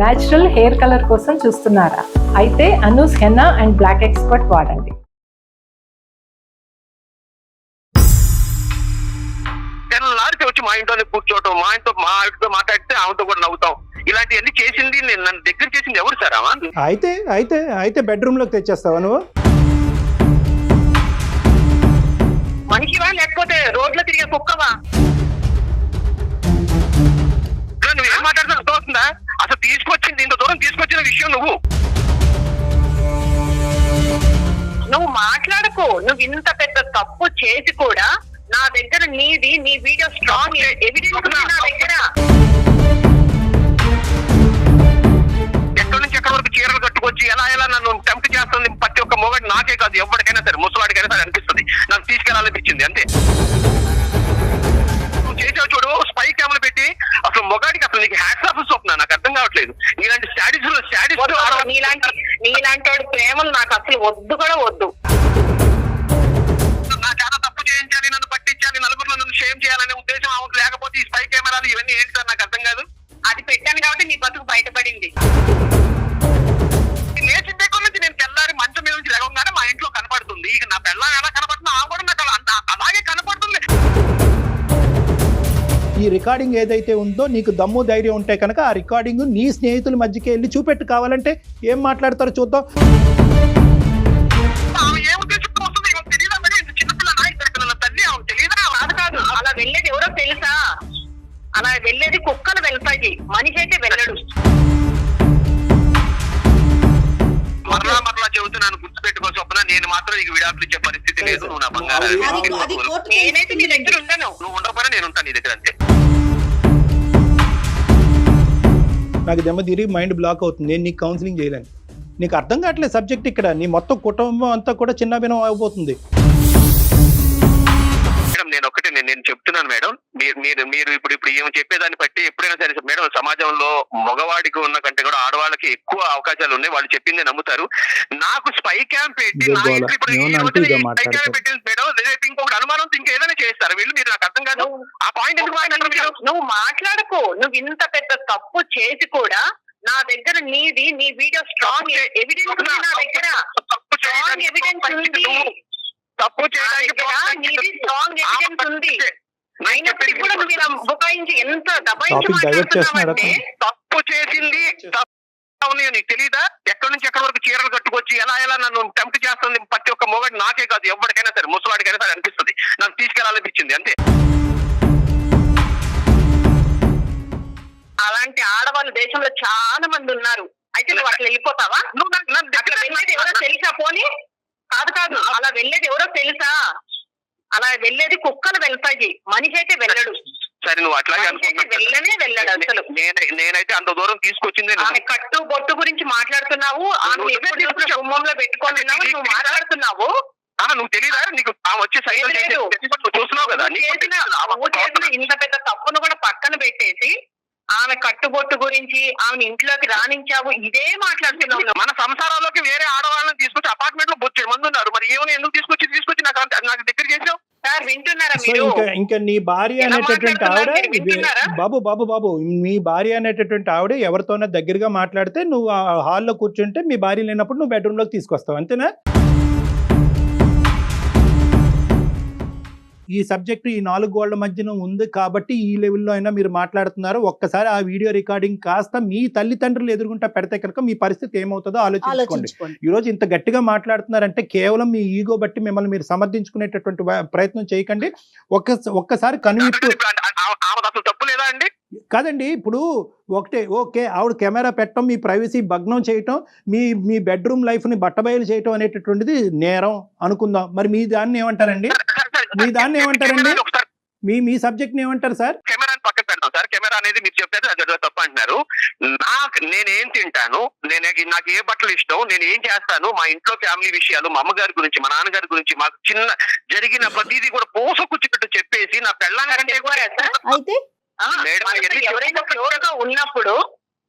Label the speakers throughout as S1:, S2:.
S1: Natural hair colour కోసం చూస్తున్నారా? అయితే Anoos henna and black expert వాడండి.
S2: వచ్చి మా ఇంట్లోనే కూర్చోవటం మా ఇంట్లో మా ఆవిడతో మాట్లాడితే ఆమెతో కూడా నవ్వుతాం. ఇలాంటివన్నీ చేసింది నేను నన్ను దగ్గర చేసింది ఎవరు సార్ ఆమె
S3: అయితే అయితే అయితే బెడ్రూమ్లోకి తెచ్చేస్తావా నువ్వు?
S4: మనిషివా లేకపోతే రోడ్లో తిరిగే కుక్కవా?
S2: నువ్వు ఏం మాట్లాడుతున్నా అర్థమవుతుందా అసలు తీసుకొచ్చింది ఇంత దూరం తీసుకొచ్చిన విషయం నువ్వు.
S4: నువ్వు మాట్లాడకు. నువ్వు ఇంత పెద్ద తప్పు చేసి కూడా నా దగ్గర నీది నీ వీడియో స్ట్రాంగ్ ఎవిడెన్స్ నా దగ్గర.
S2: ఎక్కడి నుంచి ఎక్కడి వరకు చీరలు కట్టుకొచ్చి ఎలా ఎలా నన్ను టెంప్ట్ చేస్తుంది ప్రతి ఒక్క మొగడు నాకే కాదు ఎవరికైనా సరే ముసలాడికైనా సరే అనిపిస్తుంది. నాకు తీసుకెళ్ళాలనిపించింది అంతే. మొగాడికి అసలు నీకు హ్యాట్స్ ఆఫ్ స్వప్న? నాకు అర్థం కావట్లేదు. నీలాంటి స్టాడీస్ స్టాడీస్
S4: వద్దు, నీలాంటి నీలాంటి వాడి ప్రేమలు నాకు అసలు వద్దు కూడా వద్దు.
S2: నా చాలా తప్పు చేయించాలి నన్ను పట్టించాలి నలుగురిలో నన్ను షేమ్ చేయాలనే ఉద్దేశం ఆమెకు లేకపోతే ఈ స్పై కెమెరాలు ఇవన్నీ ఏంటి సార్? నాకు అర్థం కాదు.
S4: అది పెట్టాను కాబట్టి నీ బతుకు బయటపడింది.
S2: లేచిన దగ్గర నుంచి నేను తెల్లారి మంచం మీద నుంచి లేవగానే మా ఇంట్లో కనపడుతుంది. ఇక నా పిల్ల ఎలా కనపడుతుందో ఆమె కూడా నాకు అలాగే కనపడుతుంది.
S3: ఈ రికార్డింగ్ ఏదైతే ఉందో నీకు దమ్ము ధైర్యం ఉంటే కనుక ఆ రికార్డింగ్ నీ స్నేహితుల మధ్యకి వెళ్ళి చూపెట్టు. కావాలంటే ఏం మాట్లాడతారో చూద్దాం.
S4: అలా వెళ్ళేది ఎవరో తెలుసా? అలా వెళ్ళేది కుక్కలు వెళ్తాయి. మనిషి అయితే వెళ్ళడు.
S2: మరలా మరలా చెబుతున్నాను గుర్తుపెట్టుకో చొప్పున నేను మాత్రం నీకు విడాకులు ఇచ్చే పరిస్థితి లేదు నువ్వు నా బంగారం
S4: నేనైతే నీ దగ్గర ఉండను.
S2: నువ్వు ఉండకపోయినా నేను ఉంటాను నీ దగ్గర అంతే.
S3: నాకు దెమ్మ తిరిగి మైండ్ బ్లాక్ అవుతుంది. నేను నీకు కౌన్సిలింగ్ చేయలేను. నీకు అర్థం కావట్లేదు సబ్జెక్ట్ ఇక్కడ. నీ మొత్తం కుటుంబం అంతా కూడా చిన్న భిన్నం అయిపోతుంది.
S2: మేడం నేను ఒకటే నేను నేను చెప్తున్నాను మేడం. మీరు మీరు మీరు ఇప్పుడు ఇప్పుడు ఏమి చెప్పేదాన్ని బట్టి ఎప్పుడైనా సరే మేడం సమాజంలో మగవాడికి ఉన్న ఆడవాళ్ళకి ఎక్కువ అవకాశాలు ఉన్నాయి. వాళ్ళు చెప్పింది నమ్ముతారు. నాకు స్పై క్యాంప్ పెట్టి నా. ఇంట్లో ఇప్పుడు స్పై. క్యాంప్ పెట్టింది మేడం రేపు ఇంకొకటి అనుమానం ఇంకా ఏదైనా చేస్తారు. వీళ్ళు మీరు నాకు అర్థం కాదు. ఆ పాయింట్ ఎందుకు
S4: నువ్వు మాట్లాడకు. నువ్వు ఇంత పెద్ద తప్పు చేసి కూడా నా దగ్గర నీది నీ వీడియో స్ట్రాంగ్ ఎవిడెన్స్ ఉంది నా దగ్గర.
S2: తప్పు
S4: స్ట్రాంగ్
S2: చేయడానికి
S4: ఎవిడెన్స్ ఉంది.
S2: తప్పు చేయడానికి
S4: నీది స్ట్రాంగ్ ఎవిడెన్స్ ఉంది. అయినప్పటికీ కూడా నువ్వు ఇలా బుకాయించి ఎంత దబాయించి? మాట్లాడుతున్నావంటే
S2: తప్పు చేసింది అవునాయో నీకు తెలియదా ఎక్కడి నుంచి ఎక్కడి వరకు చీరలు కట్టుకొచ్చి ఎలా ఎలా నన్ను టెంప్ట్ చేస్తుంది? ప్రతి ఒక్క మొగడు నాకే కాదు ఎవరికైనా సరే ముసలాడికైనా సరే అనిపిస్తుంది. నాకు తీసుకెళ్ళాలనిపించింది అంతే.
S4: అలాంటి ఆడవాళ్ళు దేశంలో చాలా మంది ఉన్నారు. అయితే నువ్వు అట్లా వెళ్ళిపోతావా?
S2: నువ్వు నన్ను- నన్ను
S4: అట్లా వెళ్ళేది ఎవరో తెలుసా పోనీ? కాదు కాదు. అలా వెళ్ళేది ఎవరో తెలుసా? అలా వెళ్ళేది కుక్కలు వెళ్తాయి. మనిషి అయితే వెళ్ళడు.
S2: సరే నువ్వు అట్లాగే
S4: వెళ్ళనే వెళ్ళడు అసలు.
S2: నేనైతే అంత దూరం తీసుకొచ్చిందే.
S4: ఆమె కట్టు బొట్టు గురించి మాట్లాడుతున్నావు ఆమె
S2: నువ్వు
S4: మాట్లాడుతున్నావు?
S2: నువ్వు తెలియదా నీకు ఆమె వచ్చి సైకిల్ చూస్తున్నావు కదా?
S4: చేసిన.
S2: ఆమె
S4: ఇంత పెద్ద తప్పును కూడా పక్కన పెట్టేసి ఆమె కట్టుబొట్టు గురించి ఆమెను ఇంట్లోకి రాణించావు ఇదే మాట్లాడుతున్నావు.
S2: మన సంసారాల్లోకి వేరే ఆడవాళ్ళని తీసుకొచ్చి అపార్ట్మెంట్లో బొచ్చే మంది ఉన్నారు. మరి ఏమైనా ఎందుకు తీసుకొచ్చి తీసుకొచ్చి నాకు నాకు దగ్గర చేసావు?
S3: ఇంకా ఇంకా నీ భార్య అనేటటువంటి ఆవిడ? బాబు బాబు బాబు మీ భార్య అనేటటువంటి ఆవిడ ఎవరితోనో దగ్గరగా మాట్లాడితే నువ్వు హాల్లో కూర్చుంటే మీ భార్య లేనప్పుడు నువ్వు బెడ్రూమ్లోకి తీసుకొస్తావు అంతేనా? ఈ సబ్జెక్ట్ ఈ నాలుగు గోళ్ళ మధ్యన ఉంది కాబట్టి ఈ లెవెల్లో అయినా మీరు మాట్లాడుతున్నారు. ఒక్కసారి ఆ వీడియో రికార్డింగ్ కాస్త మీ తల్లిదండ్రులు ఎదుర్కొంటా పెడితే కనుక మీ పరిస్థితి ఏమవుతుందో ఆలోచించుకోండి.
S5: ఆలోచించుకోండి.
S3: ఈ రోజు ఇంత గట్టిగా మాట్లాడుతున్నారంటే కేవలం మీ ఈగో బట్టి మిమ్మల్ని మీరు సమర్థించుకునేటటువంటి ప్రయత్నం చేయకండి. ఒక్క ఒక్కసారి కనువిప్పు
S2: తప్పు లేదా అండి?
S3: కాదండి ఇప్పుడు ఒకటే ఓకే ఆవిడ కెమెరా పెట్టడం మీ ప్రైవసీ భగ్నం చేయటం మీ మీ బెడ్రూమ్ లైఫ్ని బట్టబయలు చేయటం అనేటటువంటిది నేరం అనుకుందాం. మరి మీ దాన్ని ఏమంటారండి? మీ దాన్ని ఏమంటారండి? మీ మీ సబ్జెక్ట్ని ఏమంటారు సార్?
S2: కెమెరాని పక్కన పెడతాం సార్. కెమెరా అనేది మీరు చెప్తే అది తప్పు అంటున్నారు. నాకు నేనేం తింటాను? నేను నాకు ఏ బట్టలు ఇష్టం? నేను ఏం చేస్తాను? మా ఇంట్లో ఫ్యామిలీ విషయాలు మా అమ్మగారి గురించి మా నాన్నగారి గురించి మాకు చిన్న జరిగిన ప్రతిదీ కూడా పోసకొచ్చినట్టు చెప్పేసి నా
S5: అయితే?
S4: గా ఉన్నప్పుడు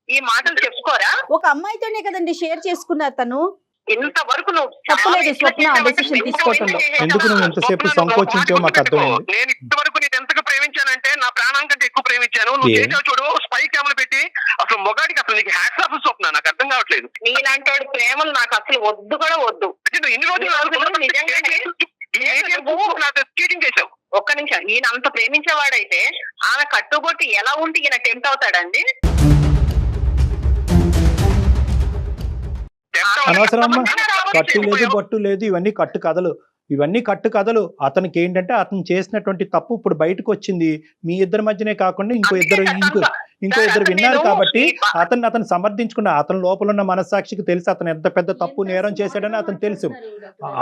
S4: ఈ మాటలు చెప్పుకోరా?
S5: ఒక అమ్మాయితోనే కదండి షేర్ చేసుకున్నారు తను.
S4: ఇంతవరకు నువ్వు
S5: తప్పలేదు
S4: చాలా
S5: స్వప్న
S4: ఇట్లా
S5: decision
S4: చేసావంటే
S5: తీసుకోవటంలో.
S4: ఇంకా
S3: ఎందుకు నువ్వు ఎంతసేపు సంకోచించావు మాకు అర్థమైంది?
S2: నేను ఇంతవరకు నేను ఎంతగా ప్రేమించానంటే నా ప్రాణం కంటే ఎక్కువ ప్రేమించాను. నువ్వు? చేసావు చూడు స్పై కెమెరా పెట్టి అసలు మొగాడికి అసలు నీకు హ్యాట్స్ ఆఫ్ స్వప్న నాకు అర్థం కావట్లేదు.
S4: నీలాంటి వాడి ప్రేమలు నాకు అసలు వద్దు కూడా వద్దు.
S2: అంటే నువ్వు ఇన్ని రోజులు
S4: నిజంగానే-
S2: చీటింగ్ చేసావు.
S4: ఒక్క నిమిషం ఈయన అంత ప్రేమించేవాడైతే ఆమె కట్టుబొట్టి ఎలా ఉంటే ఈయన టెంప్ట్ అవుతాడండి?
S3: అనవసరం అమ్మా. కట్టు లేదు బొట్టు లేదు ఇవన్నీ కట్టు కథలు. ఇవన్నీ కట్టు కథలు. అతనికి ఏంటంటే అతను చేసినటువంటి తప్పు ఇప్పుడు బయటకు వచ్చింది. మీ ఇద్దరి మధ్యనే కాకుండా ఇంకో ఇద్దరు ఇంకో ఇంకో ఇద్దరు విన్నారు
S4: నేను
S3: కాబట్టి అతన్ని అతను సమర్థించుకున్న అతని లోపల ఉన్న మనస్సాక్షికి తెలుసు అతను ఎంత పెద్ద తప్పు నేరం చేశాడని అతను తెలుసు.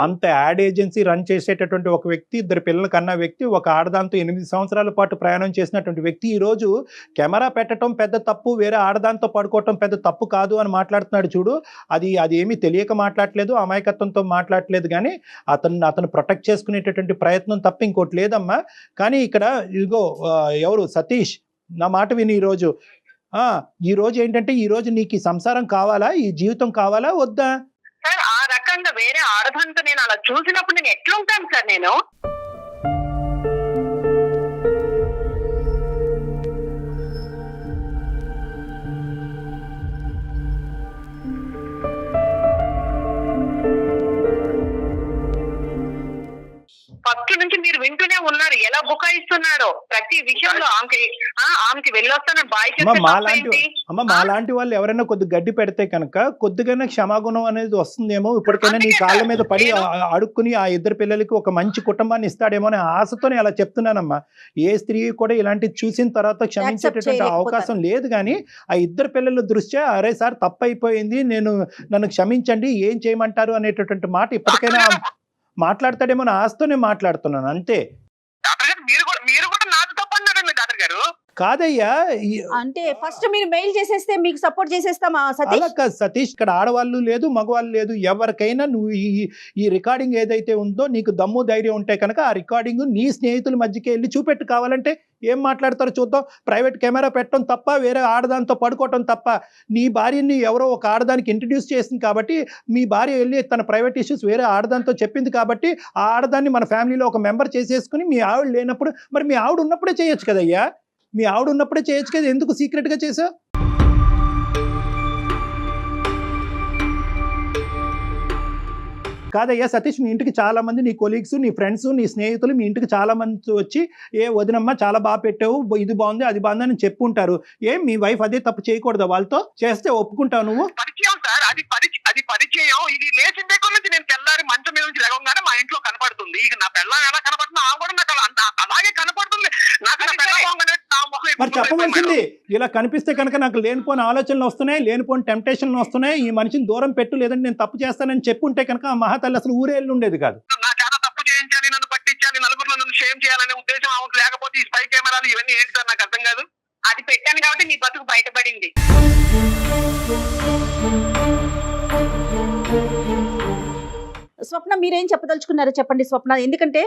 S3: అంత యాడ్ ఏజెన్సీ రన్ చేసేటటువంటి ఒక వ్యక్తి ఇద్దరు పిల్లలు కన్న వ్యక్తి ఒక ఆడదాంతో ఎనిమిది సంవత్సరాల పాటు ప్రయాణం చేసినటువంటి వ్యక్తి ఈ రోజు కెమెరా పెట్టడం పెద్ద తప్పు వేరే ఆడదాంతో పడుకోవటం పెద్ద తప్పు కాదు అని మాట్లాడుతున్నాడు చూడు. అది అది ఏమీ తెలియక మాట్లాడలేదు అమాయకత్వంతో మాట్లాడలేదు కానీ అతను అతను ప్రొటెక్ట్ చేసుకునేటటువంటి ప్రయత్నం తప్ప ఇంకోటి లేదమ్మా. కానీ ఇక్కడ ఇదిగో ఎవరు? సతీష్. నా మాట విని ఈరోజు. ఆ, ఈ రోజు ఏంటంటే ఈ రోజు నీకు ఈ సంసారం కావాలా? ఈ జీవితం కావాలా? వద్దా?
S4: సార్ ఆ రకంగా వేరే ఆడదంతా నేను అలా చూసినప్పుడు నేను ఎట్లుంటాను సార్ నేను? ఫస్ట్ నుంచి మీరు వింటూనే ఉన్నారు. ఎలా బుకాయిస్తున్నాడో. ప్రతి విషయంలో ఆమెకి ఆ, ఆమెకి వెళ్ళొస్తాను. బాయ్
S3: అమ్మ మాలాంటి
S4: తప్పేంటి?
S3: అమ్మ మాలాంటి వాళ్ళు ఎవరైనా కొద్ది గడ్డి పెడితే కనుక కొద్దిగానే క్షమాగుణం అనేది వస్తుందేమో. ఇప్పటికైనా నీ కాళ్ళ మీద పడి అడుక్కుని ఆ ఇద్దరు పిల్లలకి ఒక మంచి కుటుంబాన్ని ఇస్తాడేమో అనే ఆశతోనే అలా చెప్తున్నానమ్మా. ఏ స్త్రీ కూడా ఇలాంటివి చూసిన తర్వాత క్షమించేటటువంటి. అవకాశం లేదు కానీ ఆ ఇద్దరు పిల్లల దృష్ట్యా అరే సార్ తప్పైపోయింది. నేను నన్ను క్షమించండి. ఏం చేయమంటారు? అనేటటువంటి మాట ఇప్పటికైనా మాట్లాడతాడేమో అని ఆశతోనే మాట్లాడుతున్నాను అంతే
S2: డాక్టర్ గారు మీరు కూడా మీరు కూడా నాది తప్పు అన్నారండి డాక్టర్ గారు
S3: కాదయ్యా
S5: అంటే ఫస్ట్ మీరు మెయిల్ చేసేస్తే మీకు సపోర్ట్ చేసేస్తామా
S3: అలా
S5: సతీష్
S3: కాదు సతీష్ ఇక్కడ ఆడవాళ్ళు లేదు మగవాళ్ళు లేదు. ఎవరికైనా నువ్వు ఈ ఈ రికార్డింగ్ ఏదైతే ఉందో నీకు దమ్ము ధైర్యం ఉంటే కనుక ఆ రికార్డింగ్ నీ స్నేహితుల మధ్యకి వెళ్ళి చూపెట్టు. కావాలంటే ఏం మాట్లాడతారో చూద్దాం. ప్రైవేట్ కెమెరా పెట్టడం తప్ప వేరే ఆడదాంతో పడుకోవటం తప్ప నీ భార్యని ఎవరో ఒక ఆడదానికి ఇంట్రడ్యూస్ చేసింది కాబట్టి మీ భార్య వెళ్ళి తన ప్రైవేట్ ఇష్యూస్ వేరే ఆడదాంతో చెప్పింది కాబట్టి ఆ ఆడదాన్ని మన ఫ్యామిలీలో ఒక మెంబర్ చేసేసుకుని మీ ఆవిడ లేనప్పుడు మరి మీ ఆవిడ ఉన్నప్పుడే చేయొచ్చు కదయ్యా? మీ ఆవిడ ఉన్నప్పుడే చేయొచ్చు కదా ఎందుకు సీక్రెట్గా చేసావు కాదయ్యా సతీష్ మీ ఇంటికి చాలా మంది నీ కొలీగ్స్ నీ ఫ్రెండ్స్ నీ స్నేహితులు మీ ఇంటికి చాలా మంది వచ్చి ఏ వదినమ్మ చాలా బాగా పెట్టావు ఇది బాగుంది అది బాగుంది అని చెప్పుంటారు. ఏం మీ వైఫ్ అదే తప్పు చేయకూడదా వాళ్ళతో? చేస్తే ఒప్పుకుంటావు నువ్వు?
S2: సార్ అది పరిచయం అది పరిచయం. ఇది లేచిన దగ్గర నుంచి నేను తెల్లారి మంచం మీద నుంచి లేవగానే మా ఇంట్లో కనపడుతుంది. ఇక నా పిల్లం ఎలా కనపడుతుంది ఆ కూడా నాకు అలాగే కనపడుతుంది. నాకు నా
S3: మరి చెప్పవలసింది ఇలా కనిపిస్తే కనుక నాకు లేనిపోని ఆలోచనలు వస్తున్నాయి లేనిపోని టెంప్టేషన్లు వస్తున్నాయి. ఈ మనిషిని దూరం పెట్టు లేదంటే నేను తప్పు చేస్తానని చెప్పుంటే కనుక ఆ మహాతల్లి అసలు ఊరే వెళ్ళి ఉండేది కాదు.
S2: నా చాలా తప్పు చేయించాలి నన్ను పట్టించాలి నలుగురిలో నన్ను షేమ్ చేయాలనే ఉద్దేశం ఆమెకు లేకపోతే ఈ స్పై కెమెరాలు ఇవన్నీ ఏంటి సార్ నాకు అర్థం కాదు.
S4: అది పెట్టాను కాబట్టి నీ బతుకు బయటపడింది.
S5: స్వప్న మీరేం చెప్పదలుచుకున్నారో చెప్పండి స్వప్న. ఎందుకంటే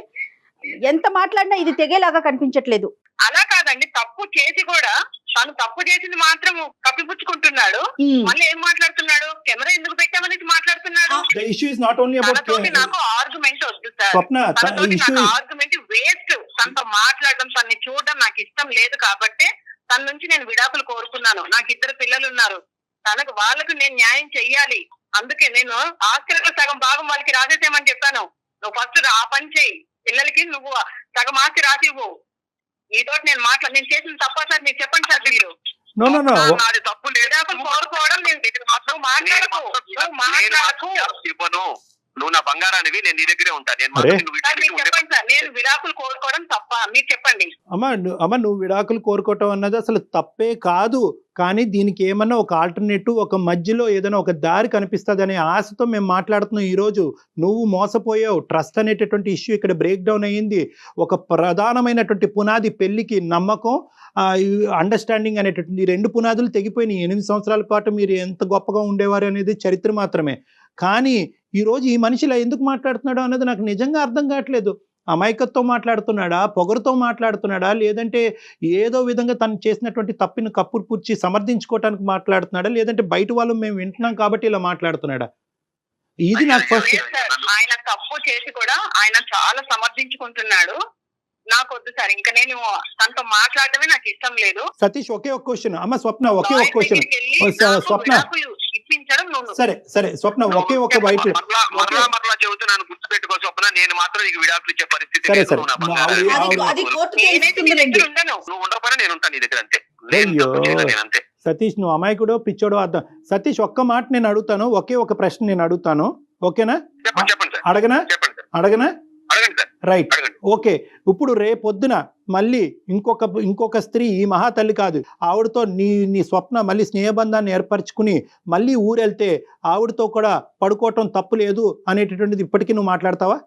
S5: ఎంత మాట్లాడినా ఇది తెగేలాగా కనిపించట్లేదు.
S4: అలా కాదండి. తప్పు చేసి కూడా తను తప్పు చేసింది మాత్రం కప్పిపుచ్చుకుంటున్నాడు. మళ్ళీ ఏం మాట్లాడుతున్నాడు? కెమెరా ఎందుకు పెట్టామనేసి మాట్లాడుతున్నాడు?
S3: The issue is not only about
S4: నాకు ఆర్గ్యుమెంట్ వద్దు సార్. ఆర్గ్యుమెంట్ వేస్ట్ తనతో మాట్లాడడం తన్ని చూడడం నాకు ఇష్టం లేదు కాబట్టి తన నుంచి నేను విడాకులు కోరుకున్నాను. నాకు ఇద్దరు పిల్లలు ఉన్నారు. తనకు వాళ్ళకు నేను న్యాయం చెయ్యాలి. అందుకే నేను ఆస్తిలో సగం భాగం వాళ్ళకి రాసేసేయమని చెప్పాను. నువ్వు ఫస్ట్ ఆ పని చెయ్యి పిల్లలకి నువ్వు సగం ఆస్తి రాసివ్వు. నీతో నేను మాట్లా నేను చేసిన తప్ప సార్? మీరు చెప్పండి సార్ మీరు.
S3: నో నో నో
S2: నాది తప్పు లేదు.
S4: కోరుకోవడం నేను మాట్లాడకు నువ్వు మాట్లాడకు
S2: ఇవ్వను నువ్వు నా బంగారానివి నేను నీ దగ్గరే ఉంటాను నేను. మాత్రం
S4: సార్ మీరు చెప్పండి సార్ నేను విడాకులు కోరుకోవడం తప్ప మీరు చెప్పండి.
S3: అమ్మ ను- అమ్మ నువ్వు విడాకులు కోరుకోవటం అన్నది అసలు తప్పే కాదు. కానీ దీనికి ఏమన్నా ఒక ఆల్టర్నేటివ్ ఒక మధ్యలో ఏదైనా ఒక దారి కనిపిస్తుంది అనే ఆశతో మేము మాట్లాడుతున్నాం ఈరోజు. నువ్వు మోసపోయావు. ట్రస్ట్ అనేటటువంటి ఇష్యూ ఇక్కడ బ్రేక్ డౌన్ అయ్యింది. ఒక ప్రధానమైనటువంటి పునాది పెళ్ళికి నమ్మకం అండర్స్టాండింగ్ అనేటటువంటి ఈ రెండు పునాదులు తెగిపోయినాయి. ఎనిమిది సంవత్సరాల పాటు మీరు ఎంత గొప్పగా ఉండేవారు అనేది చరిత్ర మాత్రమే. కానీ ఈరోజు ఈ మనిషి ఇలా ఎందుకు మాట్లాడుతున్నాడో అన్నది నాకు నిజంగా అర్థం కావట్లేదు. అమాయకత్వం మాట్లాడుతున్నాడా? పొగరుతో మాట్లాడుతున్నాడా? లేదంటే ఏదో విధంగా తను చేసినటువంటి తప్పిని కప్పురు పుచ్చి సమర్థించుకోవటానికి మాట్లాడుతున్నాడా? లేదంటే బయట వాళ్ళు మేము వింటున్నాం కాబట్టి ఇలా మాట్లాడుతున్నాడా? ఇది నాకు ఫస్ట్
S4: ఆయన తప్పు చేసి కూడా ఆయన చాలా సమర్థించుకుంటున్నాడు. నాకు వద్దు సార్ ఇంకా నేను తనతో మాట్లాడటమే నాకు ఇష్టం లేదు.
S3: సతీష్ ఒకే ఒక క్వశ్చన్ అమ్మ స్వప్న ఒకే ఒక క్వశ్చన్ స్వప్న.
S4: నువ్వు
S3: సరే సరే స్వప్న ఒకే ఒక బయట
S2: మరలా మరలా చెబుతున్నాను గుర్తుపెట్టుకో స్వప్న నేను మాత్రం నీకు విడాకులు ఇచ్చే పరిస్థితి
S3: సరే, సరే.
S2: నువ్వు ఉండకపోయినా నేను ఉంటాను నీ దగ్గర అంతే. నేను అంతే.
S3: సతీష్ నువ్వు అమాయకుడో పిచ్చోడో అర్థం సతీష్ ఒక్క మాట నేను అడుగుతాను ఒకే ఒక ప్రశ్న నేను అడుగుతాను. ఓకేనా?
S2: చెప్పండి చెప్పండి సార్.
S3: అడగనా? అడగనా? Right okay. ఇప్పుడు రేపొద్దున మళ్ళీ ఇంకొక ఇంకొక స్త్రీ ఈ మహాతల్లి కాదు. ఆవిడతో నీ నీ స్వప్న మళ్ళీ స్నేహబంధాన్ని ఏర్పరచుకుని మళ్ళీ ఊరెళ్తే ఆవిడతో కూడా పడుకోవటం తప్పు లేదు అనేటటువంటిది ఇప్పటికీ నువ్వు మాట్లాడతావా.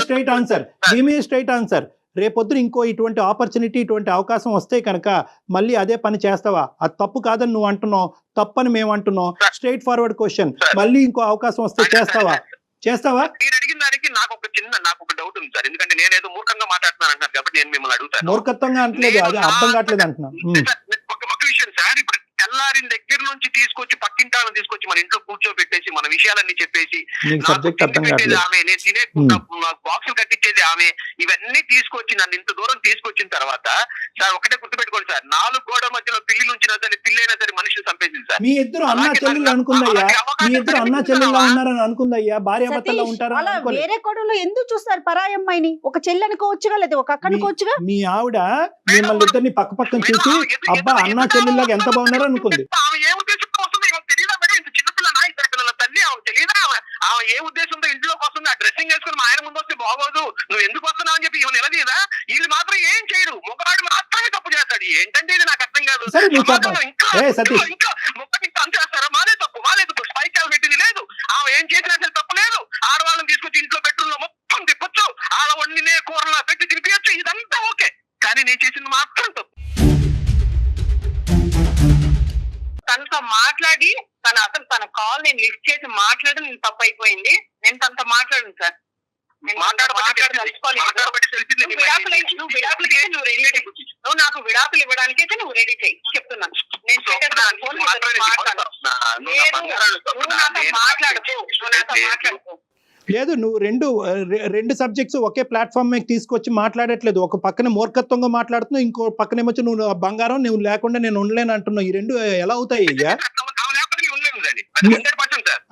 S3: Straight answer give straight answer రేపొద్దున ఇంకో ఇటువంటి ఆపర్చునిటీ ఇటువంటి అవకాశం వస్తే కనుక మళ్ళీ అదే పని చేస్తావా? అది తప్పు కాదని నువ్వు అంటున్నావు. తప్పని మేము అంటున్నాం. Straightforward question. మళ్ళీ ఇంకో అవకాశం వస్తే చేస్తావా? చేస్తావా?
S2: మీరు అడిగిన దానికి నాకు ఒక చిన్న నాకు ఒక డౌట్ ఉంది సార్. ఎందుకంటే నేను ఏదో మూర్ఖంగా మాట్లాడుతున్నాను అంటున్నారు కాబట్టి నేను మిమ్మల్ని అడుగుతాను.
S3: మూర్ఖత్వంగా అంటలేదు అది అర్థం కావట్లేదు అంటున్నా. ఉమ్.
S2: సార్, ఒక ఒక విషయం సార్ ఇప్పుడు తెల్లారిన దగ్గర నుంచి తీసుకొచ్చి పక్కింటాలను తీసుకొచ్చి మన ఇంట్లో కూర్చోబెట్టేసి మన విషయాలన్నీ చెప్పేసి పెట్టేది ఆమె నేను తినే. బాక్సులు కట్టించేది ఆమె ఇవన్నీ తీసుకొచ్చి నన్ను ఇంత దూరం తీసుకొచ్చిన తర్వాత సార్ ఒకటే గుర్తుపెట్టుకోండి సార్ నాలుగు గోడ మధ్యలో పిల్లి నుంచినా సరే పిల్లైనా సరే మనిషిని చంపేసింది సార్.
S3: మీ ఇద్దరు అన్నా చెల్లెలు
S2: నాకు-
S3: అనుకుందయ్యా మీ ఇద్దరు అన్నా? చెల్లెల్లో ఉన్నారని అనుకుందయ్యా భార్య భర్తల్లో ఉంటారని
S5: అలా వేరే కోడలు ఎందుకు చూస్తారు పరాయి అమ్మాయిని? ఒక చెల్లి అనుకోవచ్చుగా లేదా ఒక అక్క అనుకోవచ్చుగా?
S3: మీ ఆవిడ మిమ్మల్ని ఇద్దరిని పక్క పక్కన చూసి అబ్బా అన్నా చెల్లెల్లాగా ఎంత బాగున్నారో అనుకుంది.
S2: ఆమె ఏ ఉద్దేశంతో వస్తుంది ఇవాళ తెలియదా మేడం ఇంత చిన్నపిల్లనా ఇద్దరు పిల్లల తల్లి ఆమె తెలియదా ఆమె? ఆమె ఏ ఉద్దేశంతో ఇంట్లోకి వస్తుంది? ఆ డ్రెస్సింగ్ వేసుకుని మా ఆయన ముందు వస్తే బాగోదు. నువ్వు ఎందుకు వస్తున్నావు అని చెప్పి ఇవన్న నిలదీదా? వీళ్ళు మాత్రం ఏం చేయరు మొక్కరాడు మాత్రమే తప్పు చేస్తాడు. ఏంటంటే ఇది నాకు అర్థం కాదు. ఇంకా. ఇంకా మొక్కకి ఇంకా అంత చేస్తారా? మాదే తప్పు. తప్పు. స్పైకాలు పెట్టింది లేదు. ఆమె ఏం చేసినా
S4: మాట్లాడి తన అసలు తన కాల్ నేను లిఫ్ట్ చేసి మాట్లాడడం నేను తప్పు అయిపోయింది నేను తనతో మాట్లాడను సార్. మాట్లాడి నువ్వు విడాకులు నువ్వు విడాకులకి అయితే నువ్వు రెడీ నువ్వు నాకు విడాకులు ఇవ్వడానికి అయితే నువ్వు రెడీ చేయి. చెప్తున్నాను. నేను మాట్లాడు. లేదు, నువ్వు నాతో మాట్లాడకు.
S3: లేదు నువ్వు రెండు రెండు సబ్జెక్ట్స్ ఒకే ప్లాట్ఫామ్ మీద తీసుకొచ్చి మాట్లాడట్లేదు ఒక పక్కన మూర్ఖత్వంగా మాట్లాడుతున్నావు ఇంకో పక్కన ఏమొచ్చి నువ్వు నా బంగారం నువ్వు లేకుండా నేను ఉండలేను అంటున్నావు ఈ రెండు ఎలా అవుతాయి అయ్యా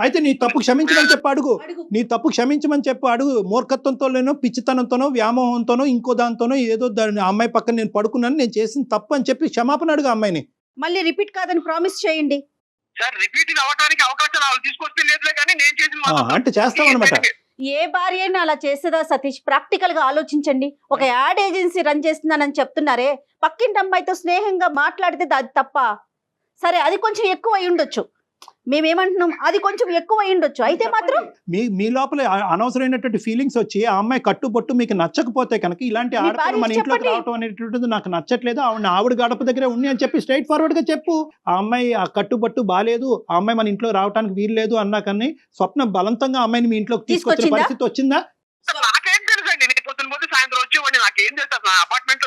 S3: అయితే నీ తప్పు క్షమించమని చెప్పు అడుగు. నీ తప్పు క్షమించమని చెప్పు అడుగు మూర్ఖత్వంతోనో పిచ్చితనంతోనో వ్యామోహంతోనో ఇంకో దాంతోనో ఏదో దాని అమ్మాయి పక్కన నేను పడుకున్నాను నేను చేసిన తప్పు అని చెప్పి క్షమాపణ అడుగు అమ్మాయిని
S5: మళ్ళీ రిపీట్ కాదని ప్రామిస్ చేయండి
S2: సార్ రిపీటింగ్ అవడానికి అవకాశం వాళ్ళు తీసుకొస్తే లేదులే కానీ నేను చేసిన
S3: అంటే చేస్తావు అనమాట
S5: ఏ భార్య అయినా అలా చేసేదా సతీష్? ప్రాక్టికల్గా ఆలోచించండి. ఒక యాడ్ ఏజెన్సీ రన్ చేస్తున్నానని చెప్తున్నారే. పక్కింటి అమ్మాయితో స్నేహంగా మాట్లాడితే అది తప్ప. సరే అది కొంచెం ఎక్కువ అయి ఉండొచ్చు. మేమేమంటున్నాం? అది కొంచెం ఎక్కువ అయి ఉండొచ్చు. అయితే మాత్రం
S3: మీ మీ లోపల అనవసరమైనటువంటి ఫీలింగ్స్ వచ్చి ఆ అమ్మాయి కట్టుబొట్టు మీకు నచ్చకపోతే కనుక ఇలాంటి ఆడపిల్ల మన ఇంట్లోకి. రావటం అనేటువంటిది నాకు నచ్చట్లేదు. ఆవిడ ఆవిడ గడప దగ్గరే ఉంది అని చెప్పి స్ట్రైట్ ఫార్వర్డ్గా చెప్పు. ఆ అమ్మాయి ఆ కట్టుబట్టు బాలేదు. ఆ అమ్మాయి మన ఇంట్లో రావడానికి వీలు లేదు అన్నా కానీ స్వప్న బలవంతంగా ఆ అమ్మాయిని మీ ఇంట్లోకి తీసుకొచ్చిన? పరిస్థితి వచ్చిందా?
S2: సార్ నాకేం తెలుసు అండి నేను పొద్దున పోతే సాయంత్రం వచ్చేవాడిని నాకేం తెలుసు? అపార్ట్మెంట్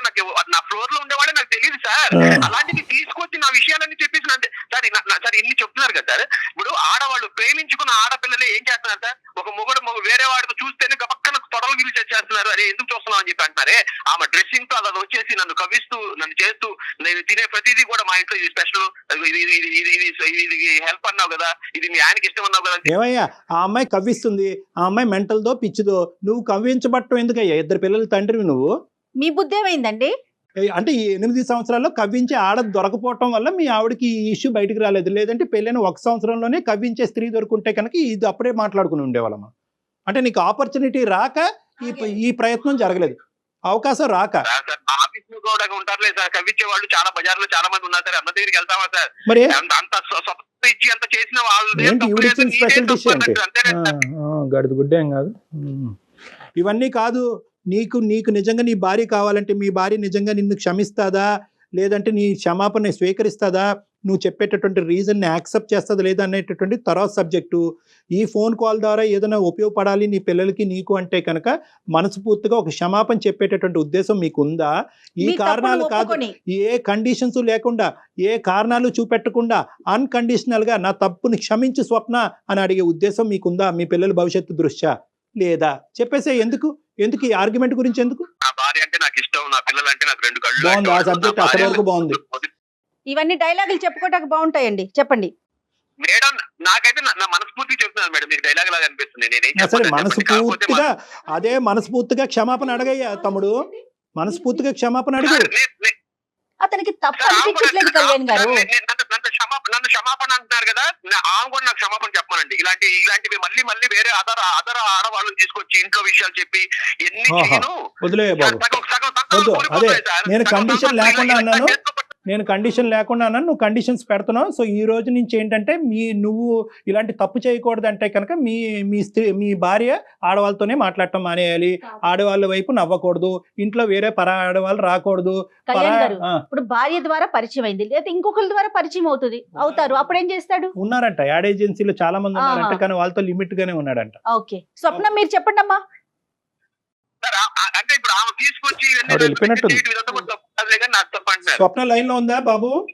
S2: ఫ్లోర్లో ఉండేవాడే నాకు తెలియదు సార్.
S3: ఆ.
S2: అలాంటివి తీసుకొచ్చి నా విషయాలన్నీ చెప్పేసి అంటే సార్ సార్ ఇన్ని చెప్తున్నారు కదా సార్. ఇప్పుడు ఆడవాళ్ళు ప్రేమించుకున్న ఆడపిల్లలు ఏం చేస్తున్నారు సార్? ఒక మొగుడు మొగ వేరే వాడితో చూస్తేనే పక్కన తొడలు గిరి చేస్తున్నారు అరే ఎందుకు చూస్తున్నావు అని చెప్పి అంటున్నారే. ఆమె డ్రెస్సింగ్తో అలా వచ్చేసి నన్ను కవిస్తూ నన్ను చేస్తూ నేను తినే ప్రతిదీ కూడా మా ఇంట్లో ఇది స్పెషల్ ఇది ఇది ఇది ఇది ఇది ఇది హెల్ప్ అన్నావు కదా. ఇది మీ ఆయనకి ఇష్టం అన్నావు కదా.
S3: ఏమయ్యా ఆ అమ్మాయి కవ్విస్తుంది. ఆ అమ్మాయి మెంటల్దో పిచ్చిదో నువ్వు కవ్వించబట్టం ఎందుకయ్యా? ఇద్దరు పిల్లల తండ్రివి నువ్వు.
S5: మీ బుద్ధి ఏమైందండి?
S3: అంటే ఈ ఎనిమిది సంవత్సరాల్లో కవ్వించే ఆడ దొరకపోవటం వల్ల మీ ఆవిడకి ఈ ఇష్యూ బయటికి రాలేదు. లేదంటే పెళ్ళైన ఒక సంవత్సరంలోనే కవ్వించే స్త్రీ దొరుకుంటే కనుక ఇది అప్పుడే మాట్లాడుకుని ఉండేవాళ్ళం అంటే నీకు ఆపర్చునిటీ రాక ఈ ఈ ప్రయత్నం జరగలేదు. అవకాశం రాక.
S2: ఉంటారులే సార్. కవిచ్చే వాళ్ళు చాలా బజార్లో చాలా మంది ఉన్నారు సార్. దగ్గరికి వెళ్తామా సార్?
S3: మరి
S2: అంత అంత ఇచ్చి చేసిన వాళ్ళు
S3: స్పెషల్ డిష్ గడిది గుడ్డేం కాదు. ఇవన్నీ కాదు. నీకు నీకు నిజంగా నీ భార్య కావాలంటే మీ భార్య నిజంగా నిన్ను క్షమిస్తాదా? లేదంటే నీ క్షమాపణ స్వీకరిస్తుందా? నువ్వు చెప్పేటటువంటి రీజన్ని యాక్సెప్ట్ చేస్తుందా లేదా అనేటటువంటి తర్వాత సబ్జెక్టు ఈ ఫోన్ కాల్ ద్వారా ఏదైనా ఉపయోగపడాలి నీ పిల్లలకి నీకు అంటే కనుక మనస్ఫూర్తిగా ఒక క్షమాపణ చెప్పేటటువంటి ఉద్దేశం మీకు ఉందా ఈ కారణాలు కాదు. ఏ కండిషన్స్ లేకుండా ఏ కారణాలు చూపెట్టకుండా అన్కండిషనల్గా నా తప్పుని క్షమించు స్వప్న అని అడిగే ఉద్దేశం మీకుందా మీ పిల్లల భవిష్యత్తు దృష్ట్యా? లేదా? చెప్పేసే ఎందుకు? ఎందుకు ఈ ఆర్గ్యుమెంట్ గురించి ఎందుకు?
S2: నా భార్య అంటే నాకు ఇష్టం నా పిల్లలు అంటే నాకు రెండు కళ్ళు
S3: బాగుంది, ఆ వరకు బాగుంది.
S5: ఇవన్నీ డైలాగులు చెప్పుకోవటానికి బాగుంటాయండి. చెప్పండి.
S2: మేడం నాకైతే నా- నా మనస్ఫూర్తి చెప్తున్నాను మేడం మీకు డైలాగ్ లాగా అనిపిస్తుంది. నేనేం
S3: అసలు
S2: చెప్పను చెప్పండి. కాకపోతే
S3: మనస్ఫూర్తిగా అదే మనస్ఫూర్తిగా క్షమాపణ అడగయ్యా తమ్ముడు. మనస్ఫూర్తిగా క్షమాపణ అడుగు.
S2: సార్, నే- నే-
S5: అతనికి తప్పు అనిపించట్లేదు కళ్యాణ్ గారు.
S2: నన్ను క్షమాపణ నన్ను క్షమాపణ అంటున్నారు కదా. నా- ఆమె కూడా నాకు క్షమాపణ చెప్పమనండి. ఇలాంటి ఇలాంటివి మళ్ళీ మళ్ళీ వేరే అదర్ అదర్ ఆడవాళ్ళని తీసుకొచ్చి ఇంట్లో విషయాలు చెప్పి ఎన్ని.
S3: నేను
S2: సగం
S3: లేకుండా అన్నాను. నేను కండిషన్ లేకుండా అన్నాను నువ్వు కండిషన్స్ పెడుతున్నావు. సో ఈ రోజు నుంచి ఏంటంటే మీ నువ్వు ఇలాంటి తప్పు చేయకూడదు అంటే కనుక మీ మీ స్త్రీ మీ భార్య ఆడవాళ్ళతోనే మాట్లాడటం మానేయాలి. ఆడవాళ్ళ వైపు నవ్వకూడదు. ఇంట్లో వేరే పరా ఆడవాళ్ళు రాకూడదు.
S5: ఇప్పుడు భార్య ద్వారా పరిచయం అయింది. లేదా ఇంకొకరి ద్వారా పరిచయం అవుతుంది. అవుతారు. అప్పుడు ఏం చేస్తాడు?
S3: ఉన్నారంట. యాడ్ ఏజెన్సీలో చాలా మంది ఉన్నారంట. కానీ వాళ్ళతో లిమిట్ గానే ఉన్నాడంట.
S5: ఓకే. స్వప్న మీరు చెప్పండి అమ్మా
S2: అంటే ఇప్పుడు ఆమె తీసుకొచ్చి
S3: స్వప్న లైన్లో ఉందా బాబు?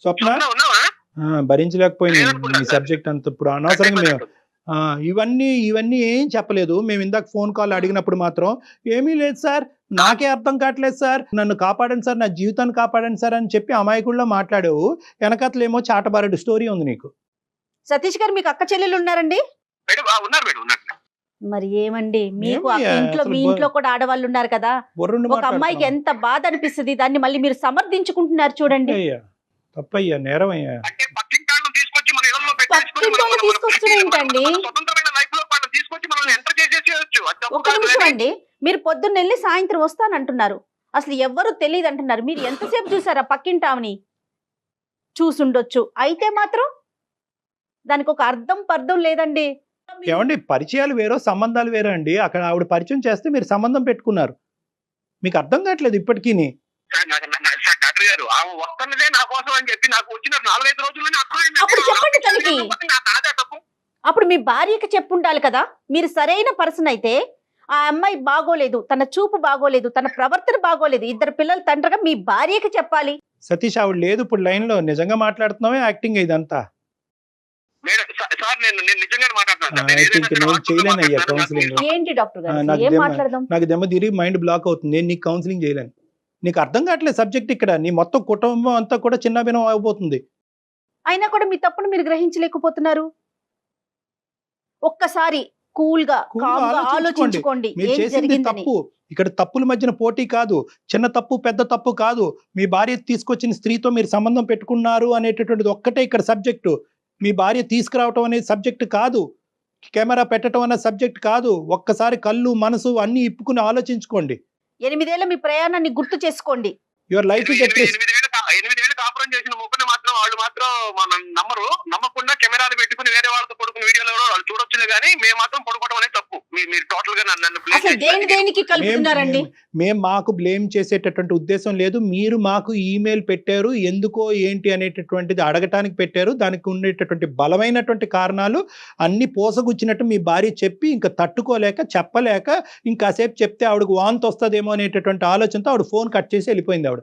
S3: స్వప్న?
S2: ఉన్నావా? ఉన్నావా?
S3: ఆ, భరించలేకపోయింది మీ. సబ్జెక్ట్ అంత ఇప్పుడు అనవసరంగా మేము. ఆ, ఇవన్నీ ఇవన్నీ ఏం చెప్పలేదు. మేము ఇందాక ఫోన్ కాల్ అడిగినప్పుడు మాత్రం ఏమీ లేదు సార్. నాకే అర్థం కావట్లేదు సార్. నన్ను కాపాడండి సార్. నా జీవితాన్ని కాపాడండి సార్ అని చెప్పి అమాయకుల్లో మాట్లాడావు. వెనకతలేమో చాటబారడు స్టోరీ ఉంది నీకు.
S5: సతీష్ గారు మీకు అక్క చెల్లెలు ఉన్నారండి?
S2: ఉన్నారు ఉన్నారు.
S5: మరి ఏమండి? మీకు ఇంట్లో మీ ఇంట్లో కూడా ఆడవాళ్ళు ఉన్నారు కదా ఒక అమ్మాయికి ఎంత బాధ అనిపిస్తుంది దాన్ని మళ్ళీ మీరు సమర్థించుకుంటున్నారు చూడండి.
S3: అయ్యా తప్పయ్యా నేరం అయ్యా
S5: ఒక నిమిషం అండి. మీరు పొద్దున్న వెళ్ళి సాయంత్రం వస్తానంటున్నారు. అసలు ఎవ్వరు తెలియదు అంటున్నారు మీరు ఎంతసేపు చూసారా పక్కింటామని చూసుండొచ్చు. అయితే మాత్రం దానికి ఒక అర్థం పర్థం లేదండి.
S3: ఏమండి? పరిచయాలు వేరో సంబంధాలు వేరో అండి. అక్కడ ఆవిడ పరిచయం చేస్తే మీరు సంబంధం పెట్టుకున్నారు. మీకు అర్థం కావట్లేదు ఇప్పటికీ
S2: సార్, నాకు- నా- నా- సార్, డాక్టర్ గారు ఆమె వస్తున్నదే నా కోసం అని చెప్పి నాకు వచ్చిన నాలుగైదు రోజుల్లోనే అర్థమైంది.
S5: అప్పుడు చెప్పండి తనకి. అప్పుడు మీ భార్యకి చెప్పుండాలి కదా? మీరు సరైన పర్సన్ అయితే ఆ అమ్మాయి బాగోలేదు తన చూపు బాగోలేదు తన ప్రవర్తన బాగోలేదు ఇద్దరు పిల్లల తండ్రిగా మీ భార్యకి చెప్పాలి.
S3: సతీష్ ఆవిడ లేదు ఇప్పుడు లైన్లో నిజంగా మాట్లాడుతున్నావే? యాక్టింగ్ ఇదంతా?
S2: సార్ నేను నేను మాట్లాడుతున్నాను. నాకు
S5: ఏంటి డాక్టర్
S3: ఆ,
S5: గారు
S3: నాకు
S5: ఏం
S3: దెమ్మ-
S5: మాట్లాడదాం?
S3: నాకు దెమ్మ తిరిగి మైండ్ బ్లాక్ అవుతుంది. నేను నీకు కౌన్సిలింగ్ చేయలేను. నీకు అర్థం కావట్లేదు సబ్జెక్ట్ ఇక్కడ. నీ మొత్తం కుటుంబం అంతా కూడా చిన్న భిన్నం అయిపోతుంది.
S5: అయినా కూడా మీ తప్పును మీరు గ్రహించలేకపోతున్నారు. ఒక్కసారి కూల్గా
S3: ఆలోచించుకోండి. మీరు చేసింది తప్పు. ఇక్కడ తప్పుల మధ్యన పోటీ కాదు. చిన్న తప్పు పెద్ద తప్పు కాదు. మీ భార్య తీసుకొచ్చిన స్త్రీతో మీరు సంబంధం పెట్టుకున్నారు అనేటటువంటిది ఒక్కటే ఇక్కడ సబ్జెక్టు. మీ భార్య తీసుకురావటం అనేది సబ్జెక్ట్ కాదు. కెమెరా పెట్టడం అనే సబ్జెక్ట్ కాదు. ఒక్కసారి కళ్ళు మనసు అన్ని ఇప్పుకుని ఆలోచించుకోండి.
S5: ఎనిమిదేళ్ళ మీ ప్రయాణాన్ని గుర్తు చేసుకోండి.
S3: యువర్ లైఫ్ ఇస్
S2: ఎనిమిది- ఎనిమిదేళ్ళు కా- ఎనిమిదేళ్ళు కాపురం చేసిన ముగ్గురు మాత్రం మనం నమ్మరు. నమ్మకుండా కెమెరాలు పెట్టుకుని వేరే వాళ్ళతో పడుకున్న వీడియోలు ఎవరో వాళ్ళు చూడొచ్చులే కానీ మేము మాత్రం పడుకోవడం అనేది తప్పు. మీ- మీరు టోటల్గా నన్ను
S5: దేని. దేనికి కలుపుతున్నారండి?
S3: మేము మాకు బ్లేమ్ చేసేటటువంటి ఉద్దేశం లేదు. మీరు మాకు ఈమెయిల్ పెట్టారు. ఎందుకో ఏంటి అనేటటువంటిది అడగటానికి పెట్టారు. దానికి ఉండేటటువంటి బలమైనటువంటి కారణాలు అన్ని పోసగుచ్చినట్టు మీ భార్య చెప్పి ఇంకా తట్టుకోలేక చెప్పలేక ఇంకాసేపు చెప్తే ఆవిడకు వాంతి వస్తుందేమో అనేటటువంటి ఆలోచనతో ఆవిడ ఫోన్ కట్ చేసి వెళ్ళిపోయింది ఆవిడ.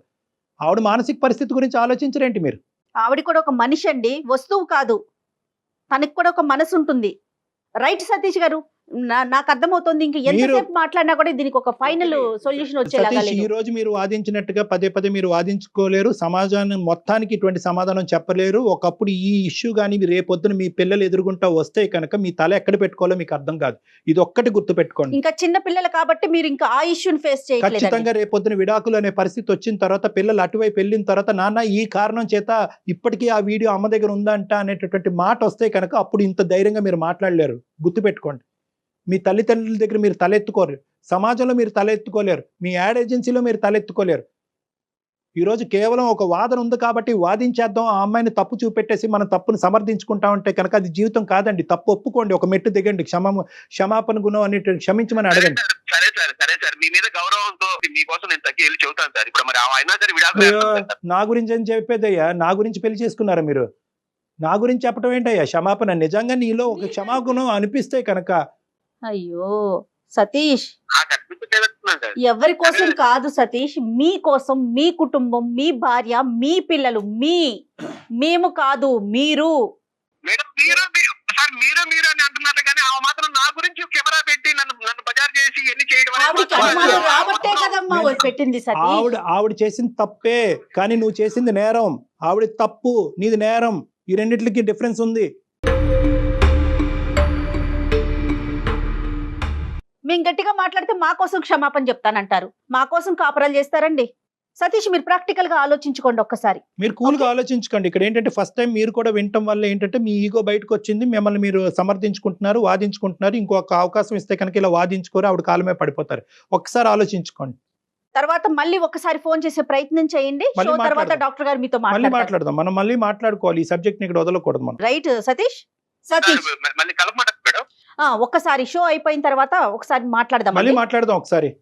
S3: ఆవిడ మానసిక పరిస్థితి గురించి ఆలోచించరేంటి మీరు?
S5: ఆవిడ కూడా ఒక మనిషి అండి. వస్తువు కాదు. తనకి కూడా ఒక మనసు ఉంటుంది రైట్ సతీష్ గారు నాకు అర్థమవుతుంది. ఇంకా ఎంతసేపు మాట్లాడినా కూడా దీనికి ఒక ఫైనల్ సొల్యూషన్ వచ్చేలాగా
S3: ఈ రోజు మీరు వాదించినట్టుగా పదే పదే మీరు వాదించుకోలేరు. సమాజాన్ని మొత్తానికి ఇటువంటి సమాధానం చెప్పలేరు. ఒకప్పుడు ఈ ఇష్యూ కానీ మీరు రేపొద్దున మీ పిల్లలు ఎదురుగుంటా వస్తే కనుక మీ తల ఎక్కడ పెట్టుకోవాలో మీకు అర్థం కాదు. ఇది ఒక్కటి గుర్తు పెట్టుకోండి
S5: ఇంకా చిన్న పిల్లలు కాబట్టి మీరు ఇంకా ఆ ఇష్యూని ఫేస్ చేయట్లేదు
S3: ఖచ్చితంగా రేపొద్దున విడాకులు అనే పరిస్థితి వచ్చిన తర్వాత పిల్లలు అటువైపు వెళ్ళిన తర్వాత నాన్న ఈ కారణం చేత ఇప్పటికీ ఆ వీడియో అమ్మ దగ్గర ఉందంట అనేటటువంటి మాట వస్తే కనుక అప్పుడు ఇంత ధైర్యంగా మీరు మాట్లాడలేరు. గుర్తుపెట్టుకోండి. మీ తల్లిదండ్రుల దగ్గర మీరు తలెత్తుకోరు సమాజంలో మీరు తలెత్తుకోలేరు. మీ యాడ్ ఏజెన్సీలో మీరు తలెత్తుకోలేరు. ఈరోజు కేవలం ఒక వాదన ఉంది కాబట్టి వాదించేద్దాం. ఆ అమ్మాయిని తప్పు చూపెట్టేసి మనం తప్పును సమర్థించుకుంటా ఉంటే కనుక అది జీవితం కాదండి. తప్పు ఒప్పుకోండి. ఒక మెట్టు దిగండి. క్షమ క్షమాపణ గుణం అనేటువంటి క్షమించమని అడగండి.
S2: సరే. సార్ సరే. సార్ మీ మీద గౌరవంతో మీకోసం నేను తగ్గి వెళ్ళి చెబుతాను సార్. ఇప్పుడు మరి అయినా సరే విడాకులు.
S3: నా గురించి అని చెప్పేదయ్యా? నా గురించి పెళ్ళి చేసుకున్నారా మీరు? నా గురించి చెప్పడం ఏంటయ్యా? క్షమాపణ. నిజంగా నీలో ఒక క్షమాగుణం అనిపిస్తే కనుక
S5: అయ్యో సతీష్. ఎవరి కోసం కాదు సతీష్ మీ కోసం మీ కుటుంబం మీ భార్య మీ పిల్లలు మీ మేము కాదు మీరు.
S2: మేడం మీరు మీరు- సార్ మీరు మీరు అని అంటున్నారు కానీ మాత్రం నా గురించి కెమెరా పెట్టి నన్ను నన్ను బజార్ చేసి ఎన్ని చేయడం
S5: పెట్టింది
S3: ఆవిడ ఆవిడ చేసింది తప్పే కానీ నువ్వు చేసింది నేరం. ఆవిడ తప్పు నీది నేరం. ఈ రెండిట్లకి డిఫరెన్స్ ఉంది.
S5: మేము గట్టిగా మాట్లాడితే మా కోసం క్షమాపణ చెప్తానంటారు. మా కోసం కాపురాలు చేస్తారండి. సతీష్ మీరు ప్రాక్టికల్గా ఆలోచించుకోండి ఒక్కసారి.
S3: మీరు కూల్గా ఆలోచించుకోండి. ఇక్కడ ఏంటంటే ఫస్ట్ టైం మీరు కూడా వినటం వల్ల ఏంటంటే మీ ఈగో బయటకు వచ్చింది మిమ్మల్ని మీరు సమర్థించుకుంటున్నారు వాదించుకుంటున్నారు. ఇంకొక అవకాశం ఇస్తే కనుక ఇలా వాదించుకోరు. ఆవిడ కాలమే పడిపోతారు. ఒకసారి ఆలోచించుకోండి.
S5: తర్వాత మళ్ళీ ఒకసారి ఫోన్ చేసే ప్రయత్నం చేయండి. తర్వాత
S3: మాట్లాడదాం.
S5: డాక్టర్ గారు మీతో
S3: మళ్ళీ మాట్లాడదాం. మనం మళ్ళీ మాట్లాడుకోవాలి. ఈ సబ్జెక్ట్ ఇక్కడ వదలకూడదు మనం.
S5: రైట్ సతీష్. సతీష్
S2: మళ్ళీ
S5: ఆ, ఒక్కసారి షో అయిపోయిన తర్వాత ఒకసారి మాట్లాడదాం
S3: మళ్ళీ. మాట్లాడదాం ఒకసారి.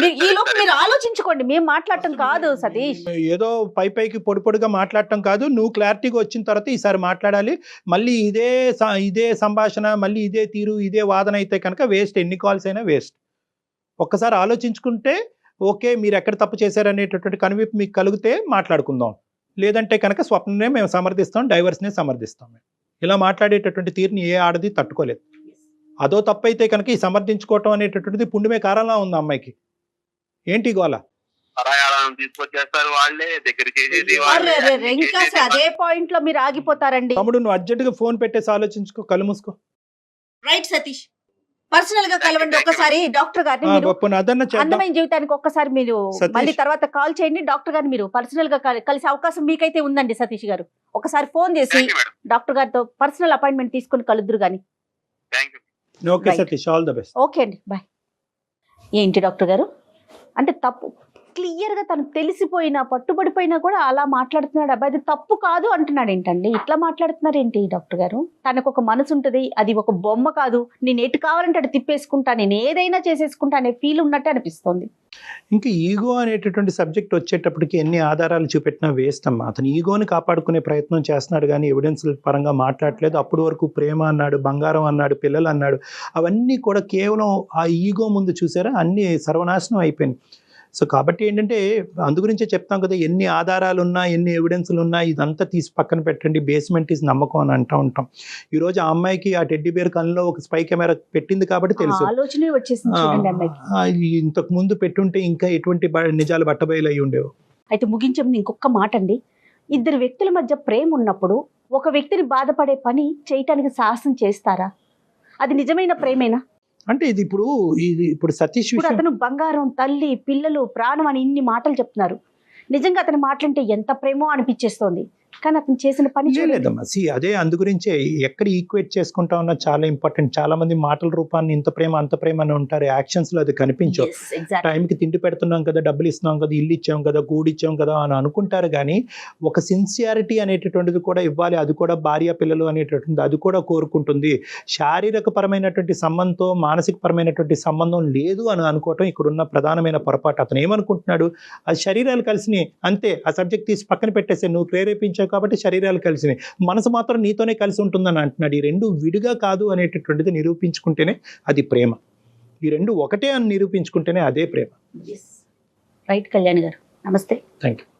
S5: మీరు ఈ లోపు మీరు ఆలోచించుకోండి మేము మాట్లాడటం కాదు సతీష్.
S3: ఏదో పై పైకి పొడి పొడిగా మాట్లాడటం కాదు నువ్వు క్లారిటీగా వచ్చిన తర్వాత ఈసారి మాట్లాడాలి. మళ్ళీ ఇదే స- ఇదే సంభాషణ మళ్ళీ ఇదే తీరు ఇదే వాదన అయితే కనుక వేస్ట్ ఎన్ని కాల్స్ అయినా వేస్ట్ ఒక్కసారి ఆలోచించుకుంటే ఓకే మీరు ఎక్కడ తప్పు చేశారనేటటువంటి కనువిప్పు మీకు కలిగితే మాట్లాడుకుందాం. లేదంటే కనుక స్వప్ననే మేము సమర్థిస్తాం డైవర్స్నే సమర్థిస్తాం మేము. ఇలా మాట్లాడేటటువంటి తీరుని ఏ ఆడది తట్టుకోలేదు. అదో తప్పు అయితే కనుక ఈ సమర్థించుకోవటం అనేటటువంటిది పుండుమే కారంలా ఉంది అమ్మాయికి. ఏంటి గోల?
S2: తీసుకొచ్చేస్తారు వాళ్ళే
S5: ఇంకా అదే పాయింట్లో మీరు ఆగిపోతారండి.
S3: తమ్ముడు నువ్వు అర్జెంటుగా ఫోన్ పెట్టేసి ఆలోచించుకో కళ్ళు మూసుకో.
S5: రైట్ సతీష్. పర్సనల్గా కలవండి ఒక్కసారి డాక్టర్ గారిని మీరు అందమైన జీవితానికి ఒక్కసారి మీరు. మళ్ళీ తర్వాత కాల్ చేయండి డాక్టర్ గారిని మీరు పర్సనల్గా కలి- కలిసే అవకాశం మీకైతే ఉందండి సతీష్ గారు. ఒకసారి ఫోన్ చేసి డాక్టర్ గారితో పర్సనల్ అపాయింట్మెంట్ తీసుకొని కలుద్దురు గాని.
S2: Thank you
S3: okay. Satish all the best
S5: okay అండి బాయ్ ఏంటి డాక్టర్ గారు? అంటే తప్పు క్లియర్గా తను తెలిసిపోయినా పట్టుబడిపోయినా కూడా అలా మాట్లాడుతున్నాడు. అబ్బాయి అది తప్పు కాదు అంటున్నాడు ఏంటండి? ఇట్లా మాట్లాడుతున్నారు ఏంటి డాక్టర్ గారు? తనకు ఒక మనసు ఉంటుంది అది ఒక బొమ్మ కాదు. నేను ఎటు కావాలంటే అటు తిప్పేసుకుంటా నేను ఏదైనా చేసేసుకుంటా అనే ఫీల్ ఉన్నట్టే అనిపిస్తుంది.
S3: ఇంకా ఈగో అనేటటువంటి సబ్జెక్ట్ వచ్చేటప్పటికి ఎన్ని ఆధారాలు చూపెట్టినా వేస్ట్ అమ్మా. అతను ఈగోని కాపాడుకునే ప్రయత్నం చేస్తున్నాడు కానీ ఎవిడెన్స్ పరంగా మాట్లాడలేదు. అప్పటి వరకు ప్రేమ అన్నాడు బంగారం అన్నాడు పిల్లలు అన్నాడు. అవన్నీ కూడా కేవలం ఆ ఈగో ముందు చూసారా? అన్ని సర్వనాశనం అయిపోయినాయి. సో కాబట్టి ఏంటంటే అందు గురించే చెప్తాం కదా ఎన్ని ఆధారాలు ఉన్నా ఎన్ని ఎవిడెన్స్లు ఉన్నా ఇదంతా తీసి పక్కన పెట్టండి. బేస్మెంట్ ఈజ్ నమ్మకం అని అంటూ ఉంటాం. ఈ రోజు ఆ అమ్మాయికి ఆ టెడ్డీ బేర్ కళ్ళలో ఒక స్పై కెమెరా పెట్టింది కాబట్టి తెలుసు. ఇంతకు ముందు పెట్టుంటే ఇంకా ఎటువంటి నిజాలు బట్టబయలు అయి ఉండేవి.
S5: అయితే ముగించే ముందు ఇంకొక మాట అండి. ఇద్దరు వ్యక్తుల మధ్య ప్రేమ ఉన్నప్పుడు ఒక వ్యక్తిని బాధపడే పని చేయటానికి సాహసం చేస్తారా? అది నిజమైన ప్రేమేనా?
S3: అంటే ఇది ఇప్పుడు ఇది ఇప్పుడు సతీష్
S5: ఇప్పుడు అతను బంగారం తల్లి పిల్లలు ప్రాణం అని ఇన్ని మాటలు చెప్తున్నారు. నిజంగా అతని మాటలంటే ఎంత ప్రేమో అనిపించేస్తోంది. కానీ అతను చేసిన పని.
S3: లేదమ్మా. సి అదే అందు గురించే ఎక్కడ ఈక్వేట్ చేసుకుంటా ఉన్నా చాలా ఇంపార్టెంట్ చాలా మంది మాటల రూపాన్ని ఇంత ప్రేమ అంత ప్రేమ అని ఉంటారు. యాక్షన్స్లో అది కనిపించవు. టైంకి తిండి పెడుతున్నాం కదా డబ్బులు ఇస్తున్నాం కదా ఇల్లు ఇచ్చాం కదా గూడు ఇచ్చాం కదా అని అనుకుంటారు కానీ ఒక సిన్సియారిటీ అనేటటువంటిది కూడా ఇవ్వాలి. అది కూడా భార్య పిల్లలు అనేటటువంటిది అది కూడా కోరుకుంటుంది. శారీరక పరమైనటువంటి సంబంధంతో మానసిక పరమైనటువంటి సంబంధం లేదు అని అనుకోవటం ఇక్కడున్న ప్రధానమైన పొరపాటు. అతను ఏమనుకుంటున్నాడు? ఆ శరీరాలు కలిసినాయి అంతే. ఆ సబ్జెక్ట్ తీసి పక్కన పెట్టేసి నువ్వు ప్రేరేపించావు కాబట్టి శరీరాలు కలిసినాయి. మనసు మాత్రం నీతోనే కలిసి ఉంటుందని అంటున్నాడు. ఈ రెండు విడిగా కాదు అనేటటువంటిది నిరూపించుకుంటేనే అది ప్రేమ. ఈ రెండు ఒకటే అని నిరూపించుకుంటేనే అదే ప్రేమ.
S5: రైట్ కళ్యాణ్ గారు. నమస్తే.
S3: Thank you